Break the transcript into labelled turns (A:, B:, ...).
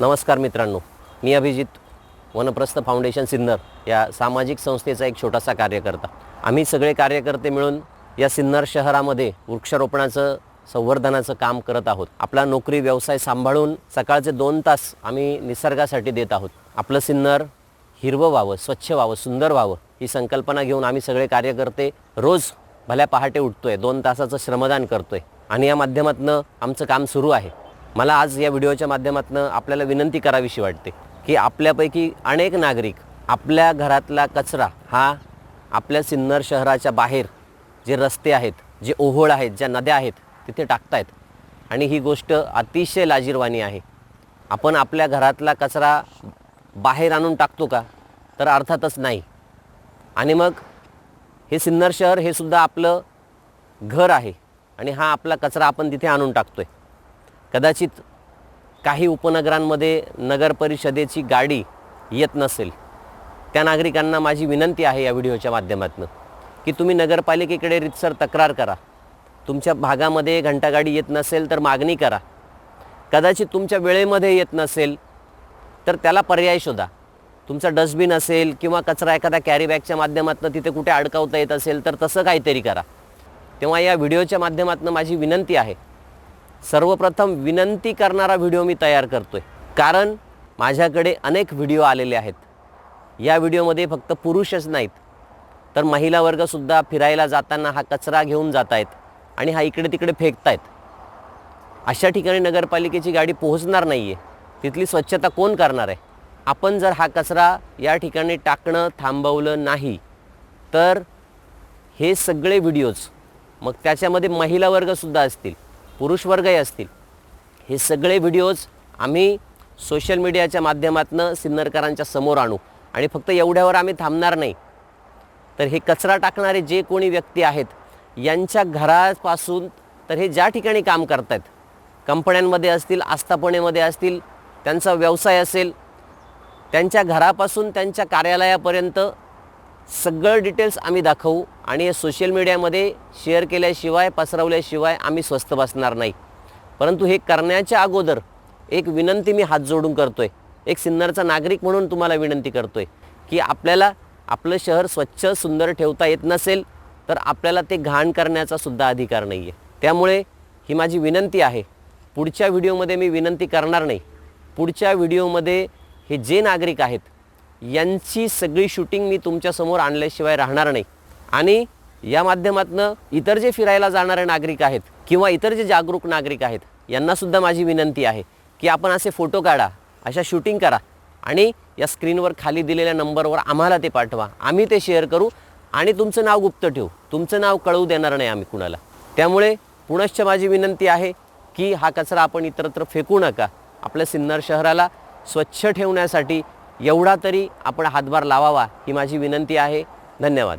A: नमस्कार मित्रांनो. मी अभिजित वनप्रस्थ फाउंडेशन सिन्नर या सामाजिक संस्थेचा एक छोटासा कार्यकर्ता. आम्ही सगळे कार्यकर्ते मिळून या सिन्नर शहरामध्ये वृक्षारोपणाचं संवर्धनाचं काम करत आहोत. आपला नोकरी व्यवसाय सांभाळून सकाळचे दोन तास आम्ही निसर्गासाठी देत आहोत. आपलं सिन्नर हिरवं व्हावं स्वच्छ व्हावं सुंदर व्हावं ही संकल्पना घेऊन आम्ही सगळे कार्यकर्ते रोज भल्या पहाटे उठतोय दोन तासाचं श्रमदान करतोय. आणि या माध्यमातून आमचं काम सुरू आहे. मला आज या व्हिडिओच्या माध्यमातून आपल्याला विनंती करावीशी वाटते की आपल्यापैकी अनेक नागरिक आपल्या घरातला कचरा हा आपल्या सिन्नर शहराच्या बाहेर जे रस्ते आहेत जे ओहोळ आहेत ज्या नद्या आहेत तिथे टाकतायत. आणि ही गोष्ट अतिशय लाजीरवाणी आहे. आपण आपल्या घरातला कचरा बाहेर आणून टाकतो का? तर अर्थातच नाही. आणि मग हे सिन्नर शहर हे सुद्धा आपलं घर आहे आणि हा आपला कचरा आपण तिथे आणून टाकतो आहे कदाचित काही उपनगरांमध्ये नगर परिषदेची गाडी येत नसेल. त्या नागरिकांना माझी विनंती आहे या व्हिडिओच्या माध्यमातून की तुम्ही नगरपालिकेकडे रितसर तक्रार करा. तुमच्या भागामध्ये घंटागाडी येत नसेल तर मागणी करा. कदाचित तुमच्या वेळेमध्ये येत नसेल तर त्याला पर्याय शोधा. तुमचा डस्टबिन असेल किंवा कचरा एखाद्या कॅरीबॅगच्या माध्यमातून तिथे कुठे अडकवता येत असेल तर तसं काहीतरी करा. तेव्हा या व्हिडिओच्या माध्यमातून माझी विनंती आहे सर्वप्रथम विनंती करणारा व्हिडिओ मी तयार करतो आहे कारण माझ्याकडे अनेक व्हिडिओ आलेले आहेत. या व्हिडिओमध्ये फक्त पुरुषच नाहीत. तर महिला वर्गसुद्धा फिरायला जाताना हा कचरा घेऊन जात आहेत आणि हा इकडे तिकडे फेकतायत. अशा ठिकाणी नगरपालिकेची गाडी पोहोचणार नाही आहे तिथली स्वच्छता कोण करणार आहे? आपण जर हा कचरा या ठिकाणी टाकणं थांबवलं नाही तर हे सगळे व्हिडिओज मग त्याच्यामध्ये महिला वर्गसुद्धा असतील. पुरुषवर्गही असतील. हे सगळे व्हिडिओज आम्ही सोशल मीडियाच्या माध्यमातून सिन्नरकरांच्या समोर आणू. आणि फक्त एवढ्यावर आम्ही थांबणार नाही. तर हे कचरा टाकणारे जे कोणी व्यक्ती आहेत यांच्या घरापासून तर हे ज्या ठिकाणी काम करत आहेत कंपन्यांमध्ये असतील आस्थापनेमध्ये असतील त्यांचा व्यवसाय असेल त्यांच्या घरापासून त्यांच्या कार्यालयापर्यंत सगळं डिटेल्स आम्ही दाखवू आणि हे सोशल मीडियामध्ये शेअर केल्याशिवाय पसरवल्याशिवाय आम्ही स्वस्त बसणार नाही. परंतु हे करण्याच्या अगोदर एक विनंती मी हात जोडून करतो आहे एक सिन्नरचा नागरिक म्हणून तुम्हाला विनंती करतो आहे की आपल्याला आपलं शहर स्वच्छ सुंदर ठेवता येत नसेल तर आपल्याला ते घाण करण्याचा सुद्धा अधिकार नाही आहे त्यामुळे ही माझी विनंती आहे. पुढच्या व्हिडिओमध्ये मी विनंती करणार नाही. पुढच्या व्हिडिओमध्ये हे जे नागरिक आहेत यांची सगळी शूटिंग मी तुमच्यासमोर आणल्याशिवाय राहणार नाही. आणि या माध्यमातनं इतर जे फिरायला जाणारे नागरिक आहेत किंवा इतर जे जागरूक नागरिक आहेत यांनासुद्धा माझी विनंती आहे की आपण असे फोटो काढा अशा शूटिंग करा आणि या स्क्रीनवर खाली दिलेल्या नंबरवर आम्हाला ते पाठवा. आम्ही ते शेअर करू आणि तुमचं नाव गुप्त ठेवू. तुमचं नाव कळवू देणार नाही आम्ही कुणाला. त्यामुळे पुनश्च माझी विनंती आहे की हा कचरा आपण इतरत्र फेकू नका. आपल्या सिन्नर शहराला स्वच्छ ठेवण्यासाठी एवढा तरी आपण हातभार लावावा ही माझी विनंती आहे. धन्यवाद.